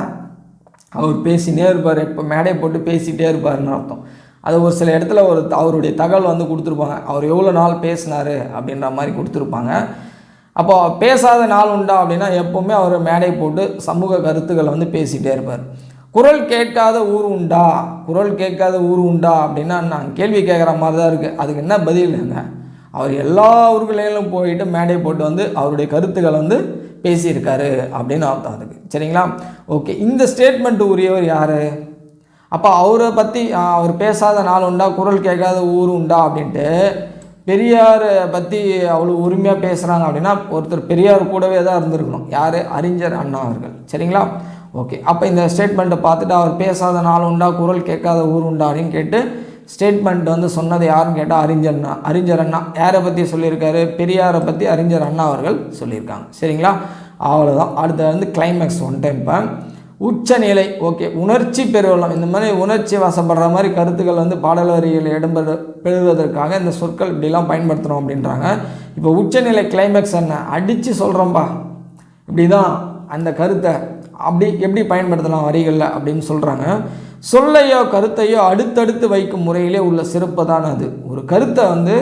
அவர் பேசினே இருப்பார். இப்போ மேடை போட்டு பேசிகிட்டே இருப்பாருன்னு அர்த்தம். அது ஒரு சில இடத்துல ஒரு அவருடைய தகவல் வந்து கொடுத்துருப்பாங்க. அவர் எவ்வளோ நாள் பேசினார் அப்படின்ற மாதிரி கொடுத்துருப்பாங்க. அப்போ பேசாத நாள் உண்டா அப்படின்னா எப்போவுமே அவர் மேடை போட்டு சமூக கருத்துக்களை வந்து பேசிகிட்டே இருப்பார். குரல் கேட்காத ஊர் உண்டா? குரல் கேட்காத ஊர் உண்டா? அப்படின்னா நான் கேள்வி கேட்குற மாதிரி தான் இருக்குது அதுக்கு என்ன பதில் இல்லைங்க? அவர் எல்லா ஊர்களையும் போயிட்டு மேடையை போட்டு வந்து அவருடைய கருத்துக்களை வந்து பேசியிருக்காரு அப்படின்னு அர்த்தம் அதுக்கு. சரிங்களா? ஓகே. இந்த ஸ்டேட்மெண்ட் உரியவர் யார்? அப்போ அவரை பற்றி அவர் பேசாத நாள் உண்டா? குரல் கேட்காத ஊர் உண்டா? அப்படின்ட்டு பெரியாரை பற்றி அவ்வளோ உரிமையாக பேசுகிறாங்க அப்படின்னா ஒருத்தர் பெரியார் கூடவே தான் இருந்திருக்கணும். யார்? அறிஞர் அண்ணா அவர்கள். சரிங்களா? ஓகே. அப்போ இந்த ஸ்டேட்மெண்ட்டை பார்த்துட்டு அவர் பேசாத நாள் உண்டா குரல் கேட்காத ஊர் உண்டா அப்படின்னு கேட்டு ஸ்டேட்மெண்ட் வந்து சொன்னது யாருன்னு கேட்டால் அறிஞர் அண்ணா அறிஞர் அண்ணா. யாரை பற்றி சொல்லியிருக்காரு? பெரியாரை பற்றி அறிஞர் அண்ணா அவர்கள் சொல்லியிருக்காங்க. சரிங்களா? அவ்வளோதான் அடுத்தது வந்து கிளைமேக்ஸ் ஒன் டைம் இப்போ உச்சநிலை ஓகே. உணர்ச்சி பெருவெல்லாம் இந்த மாதிரி உணர்ச்சி வசப்படுற மாதிரி கருத்துக்கள் வந்து பாடல் வரிகள் இடம்பெற பெறுவதற்காக இந்த சொற்கள் இப்படிலாம் பயன்படுத்துகிறோம் அப்படின்றாங்க. இப்போ உச்சநிலை கிளைமேக்ஸ் என்ன? அடித்து சொல்கிறோம்ப்பா இப்படி தான் அந்த கருத்தை அப்படி எப்படி பயன்படுத்தலாம் வரிகளில் அப்படின்னு சொல்கிறாங்க சொல்லையோ கருத்தையோ அடுத்தடுத்து வைக்கும் முறையிலே உள்ள சிறப்பு தான் அது. ஒரு கருத்தை வந்து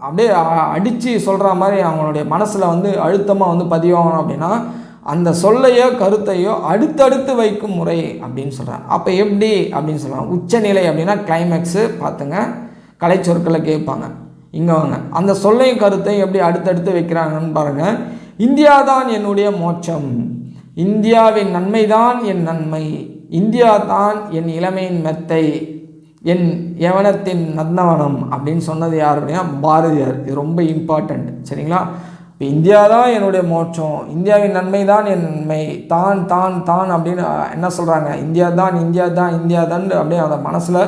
அப்படியே அடித்து சொல்கிற மாதிரி அவங்களுடைய மனசில் வந்து அழுத்தமாக வந்து பதிவாகணும் அப்படின்னா அந்த சொல்லையோ கருத்தையோ அடுத்தடுத்து வைக்கும் முறை அப்படின்னு சொல்கிறாங்க அப்போ எப்படி அப்படின்னு சொல்கிறாங்க உச்சநிலை அப்படின்னா கிளைமேக்ஸு பார்த்துங்க. கலைச்சொற்களை கேட்பாங்க. இங்கே வாங்க. அந்த சொல்லையும் கருத்தையும் எப்படி அடுத்தடுத்து வைக்கிறாங்கன்னு பாருங்கள் இந்தியா தான் என்னுடைய மோட்சம். இந்தியாவின் நன்மை தான் என் நன்மை. இந்தியா தான் என் இளமையின் மெத்தை. என் யவனத்தின் நந்தவனம் அப்படின்னு சொன்னது யார் அப்படின்னா பாரதியார். இது ரொம்ப இம்பார்ட்டண்ட் சரிங்களா? இப்போ இந்தியா தான் என்னுடைய மோட்சம். இந்தியாவின் நன்மை தான் என் நன்மை. தான் தான் தான் அப்படின்னு என்ன சொல்கிறாங்க இந்தியா தான் இந்தியா தான் இந்தியா தான் அப்படியே அந்த மனசில்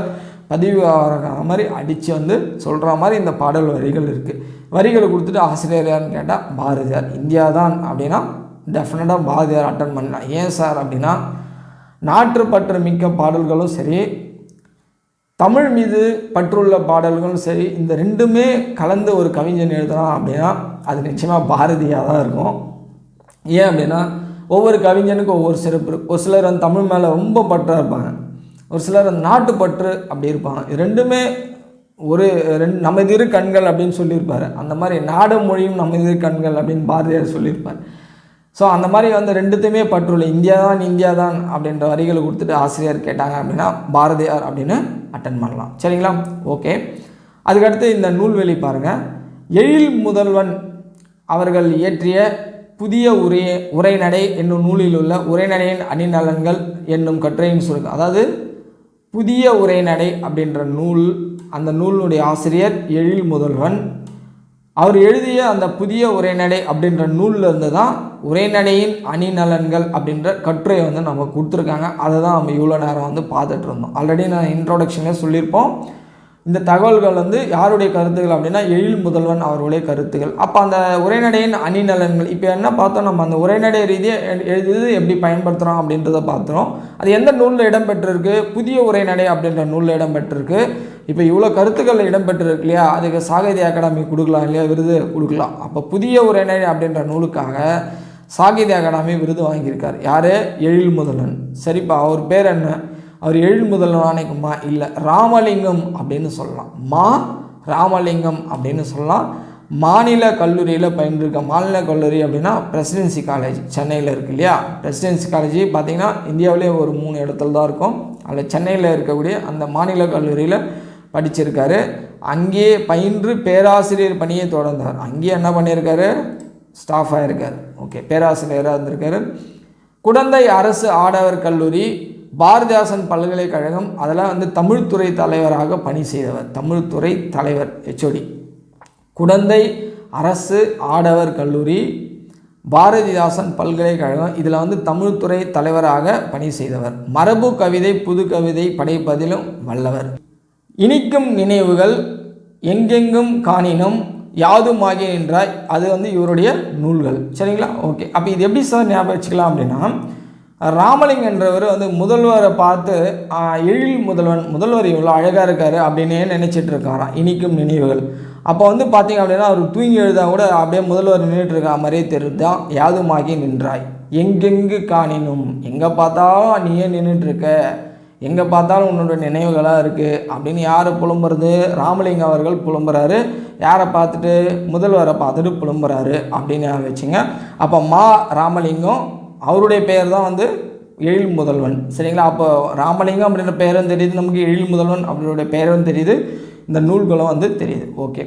பதிவு ஆகிற மாதிரி அடித்து வந்து சொல்கிற மாதிரி இந்த பாடல் வரிகள் இருக்குது வரிகளை கொடுத்துட்டு ஆசிரியர் யாருன்னு கேட்டால் பாரதியார். இந்தியா தான் அப்படின்னா டெஃபினட்டாக பாரதியார் அட்டன் பண்ணலாம் ஏன் சார் அப்படின்னா நாட்டுப்பற்று மிக்க பாடல்களும் சரி தமிழ் மீது பற்றுள்ள பாடல்களும் சரி இந்த ரெண்டுமே கலந்து ஒரு கவிஞன் எழுதுறான் அப்படின்னா அது நிச்சயமாக பாரதியாக தான் இருக்கும். ஏன் அப்படின்னா ஒவ்வொரு கவிஞனுக்கும் ஒவ்வொரு சிறப்பு இருக்கும் ஒரு சிலர் வந்து தமிழ் மேலே ரொம்ப பற்றாக இருப்பாங்க. ஒரு சிலர் வந்து நாட்டுப்பற்று அப்படி இருப்பாங்க. இது ரெண்டுமே ஒரு ரெண்டு நமதிரு இரு கண்கள் அப்படின்னு சொல்லியிருப்பார். அந்த மாதிரி நாடு மொழியும் நமதிரு கண்கள் அப்படின்னு பாரதியார் சொல்லியிருப்பார். ஸோ அந்த மாதிரி வந்து ரெண்டுத்தையுமே பற்றுள்ள. இந்தியா தான் இந்தியா தான் அப்படின்ற வரிகளை கொடுத்துட்டு ஆசிரியர் கேட்டாங்க அப்படின்னா பாரதியார் அப்படின்னு அட்டன் பண்ணலாம். சரிங்களா? ஓகே அதுக்கடுத்து இந்த நூல்வெளி பாருங்கள் எழில் முதல்வன் அவர்கள் இயற்றிய புதிய உரை உரைநடை என்னும் நூலில் உள்ள உரைநடையின் அணிநலன்கள் என்னும் கட்டுரையின் சுருக்கம். அதாவது புதிய உரைநடை அப்படின்ற நூல் அந்த நூலினுடைய ஆசிரியர் எழில் முதல்வன் அவர் எழுதிய அந்த புதிய உரைநடை அப்படின்ற நூலில் இருந்து தான் உரைநடையின் அணிநலன்கள் அப்படின்ற கட்டுரையை வந்து நம்ம கொடுத்துருக்காங்க. அதை தான் நம்ம இவ்வளோ நேரம் வந்து பார்த்துட்டு இருந்தோம். ஆல்ரெடி நான் இன்ட்ரோடக்ஷனே சொல்லியிருப்போம். இந்த தகவல்கள் வந்து யாருடைய கருத்துக்கள் அப்படின்னா எழில் முதல்வன் அவருடைய கருத்துக்கள் அப்போ அந்த உரைநடையின் அணிநலன்கள் இப்போ என்ன பார்த்தோம்? நம்ம அந்த உரைநடை ரீதியாக எழுதியது எப்படி பயன்படுத்துகிறோம் அப்படின்றத பார்த்தோம் அது எந்த நூலில் இடம்பெற்றிருக்கு? புதிய உரைநடை அப்படின்ற நூலில் இடம்பெற்றிருக்கு. இப்போ இவ்வளோ கருத்துக்கள் இடம்பெற்றிருக்கு இல்லையா? அதுக்கு சாகித்ய அகாடமி கொடுக்கலாம் இல்லையா? விருது கொடுக்கலாம். அப்போ புதிய உரைநடை அப்படின்ற நூலுக்காக சாகித்ய அகாடமி விருது வாங்கியிருக்கார். யார்? எழில் முதல்வன். சரிப்பா அவர் பேர் என்ன? அவர் ஏழு முதல்வன் ஆணைக்குமா இல்லை ராமலிங்கம் அப்படின்னு சொல்லலாம். மா ராமலிங்கம் அப்படின்னு சொல்லலாம். மாநில கல்லூரியில் பயின்றிருக்க மாநில கல்லூரி அப்படின்னா பிரசிடென்சி காலேஜ் சென்னையில் இருக்கு இல்லையா? பிரசிடென்சி காலேஜ் பார்த்திங்கன்னா இந்தியாவிலே ஒரு மூணு இடத்துல தான் இருக்கும். அதில் சென்னையில் இருக்கக்கூடிய அந்த மாநில கல்லூரியில் படிச்சிருக்காரு. அங்கேயே பயின்று பேராசிரியர் பணியை தொடர்ந்தார். அங்கேயே என்ன பண்ணியிருக்காரு ஸ்டாஃபாக இருக்கார் ஓகே பேராசிரியராக இருந்திருக்காரு. குடந்தை அரசு ஆடவர் கல்லூரி பாரதிதாசன் பல்கலைக்கழகம் அதில் வந்து தமிழ்துறை தலைவராக பணி செய்தவர். தமிழ்துறை தலைவர் ஹெச்ஓடி குடந்தை அரசு ஆடவர் கல்லூரி பாரதிதாசன் பல்கலைக்கழகம் இதில் வந்து தமிழ்துறை தலைவராக பணி செய்தவர். மரபு கவிதை புது கவிதை படைப்பதிலும் வல்லவர். இனிக்கும் நினைவுகள் எங்கெங்கும் காணினும் யாதுமாகி நின்றாய். அது வந்து இவருடைய நூல்கள். சரிங்களா? ஓகே அப்போ இது எப்படி சார் ஞாபகம் வச்சுக்கலாம் அப்படின்னா ராமலிங் என்றவர் வந்து முதல்வரை பார்த்து எழில் முதல்வன் முதல்வர் இவ்வளோ அழகாக இருக்கார் அப்படின்னே நினச்சிட்டு இருக்காராம். இனிக்கும் நினைவுகள். அப்போ வந்து பார்த்தீங்க அப்படின்னா அவர் தூங்கி எழுதா கூட அப்படியே முதல்வர் நின்றுட்டு இருக்கா மாதிரியே தெரிவித்தான் யாதுமாகி நின்றாய்? எங்கெங்கு காணினும்? எங்கே பார்த்தாலும் நீயே நின்றுட்டு இருக்க? எங்கே பார்த்தாலும் உன்னோட நினைவுகளாக இருக்குது அப்படின்னு யார் புலம்புறது? ராமலிங்கம் அவர்கள் புலம்புறாரு. யாரை பார்த்துட்டு? முதல்வரை பார்த்துட்டு புலம்புறாரு அப்படின்னு வச்சுங்க. அப்போ மா ராமலிங்கம் அவருடைய பெயர் தான் வந்து எழில் முதல்வன். சரிங்களா? அப்போ ராமலிங்கம் அப்படின்ற பெயரும் தெரியுது நமக்கு எழில் முதல்வன் அப்படின்ற பெயரும் தெரியுது இந்த நூல்களும் வந்து தெரியுது. ஓகே.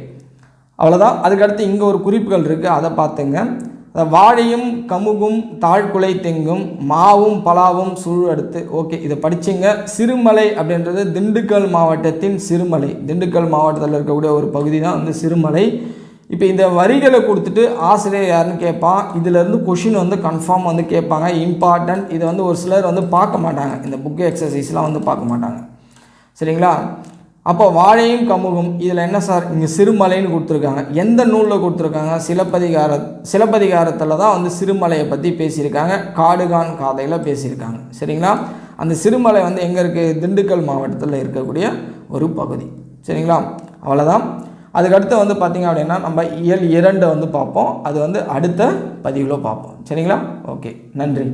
அவ்வளோதான் அதுக்கடுத்து இங்கே ஒரு குறிப்புகள் இருக்குது அதை பார்த்துங்க. வாழையும் கமுகும் தாழ்குலை தெங்கும் மாவும் பலாவும் சுழுவடுத்து ஓகே. இதை படிச்சிங்க. சிறுமலை அப்படின்றது திண்டுக்கல் மாவட்டத்தின் சிறுமலை. திண்டுக்கல் மாவட்டத்தில் இருக்கக்கூடிய ஒரு பகுதி தான் வந்து சிறுமலை. இப்போ இந்த வரிகளை கொடுத்துட்டு ஆசிரியர் யாருன்னு கேட்பான் இதிலேருந்து கொஷின் வந்து கன்ஃபார்ம் வந்து கேட்பாங்க. இம்பார்ட்டன்ட் இதை வந்து ஒரு சிலர் வந்து பார்க்க மாட்டாங்க. இந்த புக்கு எக்ஸசைஸ்லாம் வந்து பார்க்க மாட்டாங்க. சரிங்களா? அப்போ வாழையும் கமுகும். இதில் என்ன சார் இங்கே சிறுமலைன்னு கொடுத்துருக்காங்க. எந்த நூலில் கொடுத்துருக்காங்க? சிலப்பதிகார சிலப்பதிகாரத்தில் தான் வந்து சிறுமலையை பற்றி பேசியிருக்காங்க. காடுகான் காதையில் பேசியிருக்காங்க. சரிங்களா? அந்த சிறுமலை வந்து எங்கே இருக்குது திண்டுக்கல் மாவட்டத்தில் இருக்கக்கூடிய ஒரு பகுதி. சரிங்களா? அவ்வளோதான் அதுக்கடுத்து வந்து பார்த்திங்க அப்படின்னா நம்ம இயல் இரண்டை வந்து பார்ப்போம். அது வந்து அடுத்த பதிவில் பார்ப்போம். சரிங்களா? ஓகே. நன்றி.